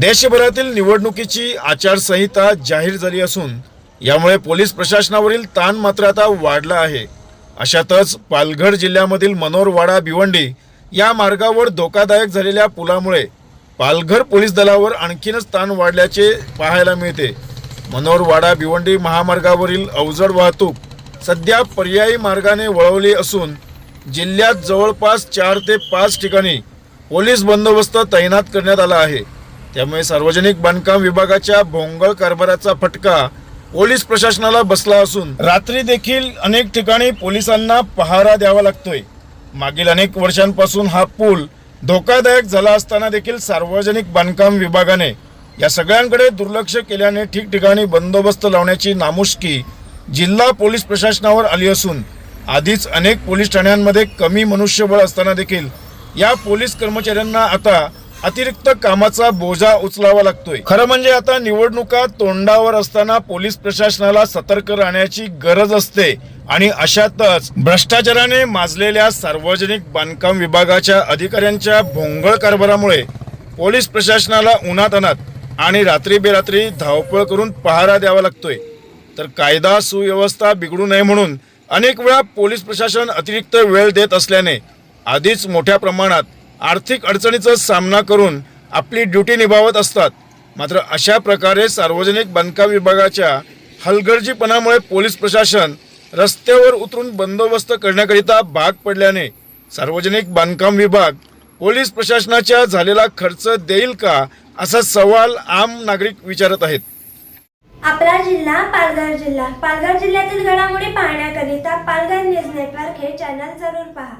देशभरातील निवडणुकीची आचारसंहिता जाहीर झाली असून यामुळे पोलीस प्रशासनावरील ताण मात्र आता वाढला आहे. अशातच पालघर जिल्ह्यामधील मनोरवाडा भिवंडी या मार्गावर धोकादायक झालेल्या पुलामुळे पालघर पोलीस दलावर आणखीनच ताण वाढल्याचे पाहायला मिळते. मनोरवाडा भिवंडी महामार्गावरील अवजड वाहतूक सध्या पर्यायी मार्गाने वळवली असून जिल्ह्यात जवळपास चार ते पाच ठिकाणी पोलीस बंदोबस्त तैनात करण्यात आला आहे. त्यामुळे सार्वजनिक बांधकाम विभागाच्या भोंगळ कारभाराचा फटका पोलीस प्रशासनाला बसला असून रात्री देखील अनेक ठिकाणी पोलिसांना पहारा द्यावा लागतोय. मागील अनेक वर्षांपासून हा पूल धोकादायक झाला असताना देखील सार्वजनिक बांधकाम विभागाने या सगळ्यांकडे दुर्लक्ष केल्याने ठिकठिकाणी बंदोबस्त लावण्याची नामुष्की जिल्हा पोलीस प्रशासनावर आली असून आधीच अनेक पोलीस ठाण्यांमध्ये कमी मनुष्यबळ असताना देखील या पोलीस कर्मचाऱ्यांना आता अतिरिक्त कामाचा बोजा उचलावा लागतोय. खरं म्हणजे आता निवडणुका तोंडावर असताना पोलीस प्रशासनाला सतर्क राहण्याची गरज असते आणि अशातच भ्रष्टाचाराने माजलेल्या सार्वजनिक बांधकाम विभागाच्या अधिकाऱ्यांच्या भोंगळ कारभारामुळे पोलीस प्रशासनाला उन्हात अनात आणि रात्री बेरात्री धावपळ करून पहारा द्यावा लागतोय. तर कायदा सुव्यवस्था बिघडू नये म्हणून अनेक वेळा पोलीस प्रशासन अतिरिक्त वेळ देत असल्याने आधीच मोठ्या प्रमाणात आर्थिक अडचणीचा सामना करून आपली ड्युटी निभावत असतात. मात्र अशा प्रकारे सार्वजनिक बांधकाम विभागाच्या हलगर्जीपणामुळे पोलीस प्रशासन रस्त्यावर उतरून बंदोबस्त करण्याकरिता भाग पडल्याने सार्वजनिक बांधकाम विभाग पोलीस प्रशासनाच्या झालेला खर्च देईल का असा सवाल आम नागरिक विचारत आहेत. आपला जिल्हा पालघर जिल्हा. पालघर जिल्ह्यातील घडामोडी पाहण्याकरिता पालघर न्यूज नेटवर्क हे चॅनल जरूर पहा.